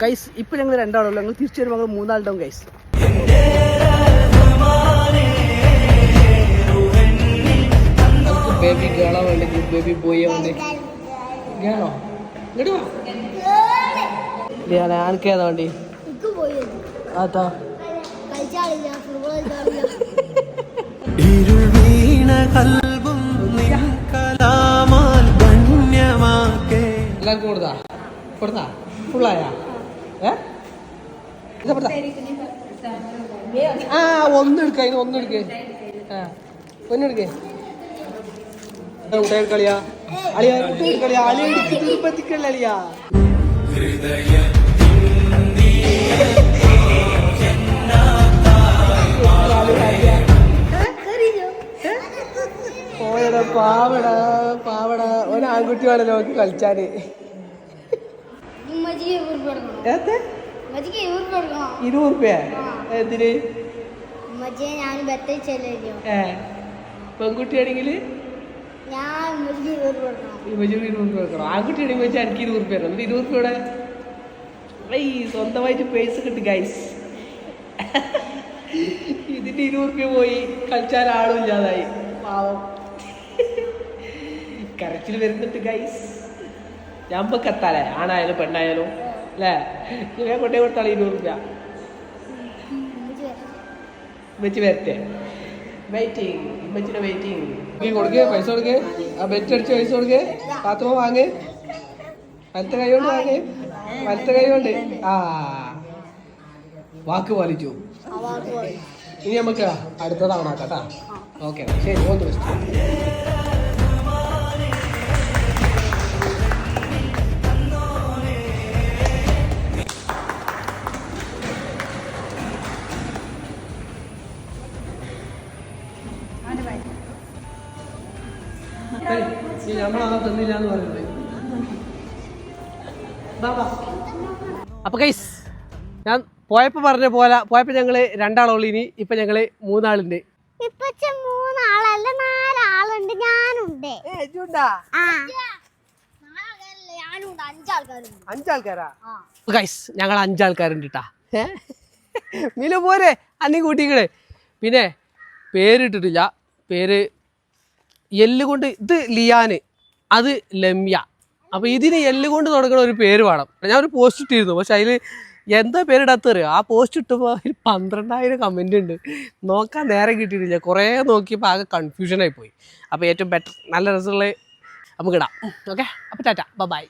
Guys ഇപ്പൊ ഞങ്ങൾ രണ്ടാളുള്ളൂ ഞങ്ങൾ തിരിച്ചു വരുമ്പോൾ ഞങ്ങൾ മൂന്നാളുണ്ടാവും ഗൈസ് ബേബി ഗേളാ വേണ്ടി ബേബി ബോയോ വേണ്ടി ഗേളോ ഇങ്ങോട്ട് വാ. ആനക്ക് ഏതാ വേണ്ടി? കളിച്ചാളില്ല ഇരുൾ വീണ കലാമാൽ ധന്യമാക്കേ എല്ലാം കൊടുത്താ? കൊടുത്താ? ഫുള്ളായാ ആ ഒന്നെടുക്ക അതിന് ഒന്നെടുക്ക ആ ഒന്നെടുക്ക് മുട്ടയിൽ കളിയാ. അളിയാ കുട്ടികൾ കളിയാ. അളിയ എടുത്തിട്ട് അളിയാ? പോയടാ പാവടാ പാവടാ. ഓൻ ആൺകുട്ടിയാണല്ലോ നോക്കി കളിച്ചാന്. ഇരുപത് റുപ്യ എന്തിന്? പെൺകുട്ടിയാണെങ്കിൽ കൊടുക്കണം. ആൺകുട്ടിയാണെങ്കിൽ വെച്ചാൽ എനിക്ക് ഇരുപത് റുപ്യ എന്നിട്ട് ഇരുപത് റുപ്യയുടെ ഈ സ്വന്തമായിട്ട് പേഴ്സ് കിട്ടി ഗൈസ് ഇതിന്റെ ഇരുപത് റുപ്യ പോയി. കളിച്ചാൽ ആളും ഇല്ലാതായി. പാവം. കരച്ചിൽ വരുന്നുണ്ട് ഗൈസ് ഞമ്പക്ക് എത്താലേ ആണായാലും പെണ്ണായാലും. അല്ലേ ഇവയെ കൊണ്ടേ കൊടുത്താൽ ഇരുന്നൂറ് രൂപ വെച്ച് വരട്ടെ. വെയിറ്റിംഗ് ഇമ്മച്ചിന്റെ വെയിറ്റിംഗ് കൊടുക്കേ പൈസ കൊടുക്കേ. ആ ബെറ്റ് അടിച്ച് പൈസ കൊടുക്കേ. പാത്രം വാങ്ങേ. വലത്തെ കൈ കൊണ്ട് വാങ്ങ്. വലത്തെ കൈ കൊണ്ട്. ആ. വാക്ക് പാലിച്ചു. ഇനി നമുക്ക് അടുത്ത തവണ കേട്ടാ ഓക്കെ ശരി ഓൾ ദി ബെസ്റ്റ് നമ്മളാ തന്നില്ല എന്ന് പറയുന്നത്? അപ്പൊ കൈസ് ഞാൻ പോയപ്പോ പറഞ്ഞ പോലെ പോയപ്പോ ഞങ്ങൾ രണ്ടാളുള്ളൂ ഇനി ഇപ്പൊ ഞങ്ങൾ മൂന്നാളുണ്ട്. ഇപ്പച്ച മൂന്നാളല്ല നാലാളുണ്ട് ഞാനുണ്ട്. അഞ്ചാൾക്കാരാ? ഗൈസ് ഞങ്ങൾ അഞ്ചാൾക്കാരുണ്ട് കേട്ടാ മിലു പോരെ അന്നി കൂട്ടിക്കളെ പിന്നെ പേരിട്ടിട്ടില്ല. പേര് എല്ല് കൊണ്ട് ഇത് ലിയാന് അത് ലമ്യ അപ്പോൾ ഇതിന് എല്ല് കൊണ്ട് തുടങ്ങുന്ന ഒരു പേര് വേണം. ഞാൻ ഒരു പോസ്റ്റ് ഇട്ടിരുന്നു പക്ഷെ അതിൽ എന്താ പേരിടാത്ത അറിയോ ആ പോസ്റ്റ് ഇട്ടപ്പോൾ അതിൽ പന്ത്രണ്ടായിരം കമന്റ് ഉണ്ട്. നോക്കാൻ നേരം കിട്ടിയിട്ടില്ല. കുറേ നോക്കിയപ്പോൾ ആകെ കൺഫ്യൂഷനായി പോയി. അപ്പോൾ ഏറ്റവും ബെറ്റർ നല്ല രസമുള്ള നമുക്ക് ഇടാം. ഓക്കെ അപ്പോൾ ടാറ്റ. ബൈ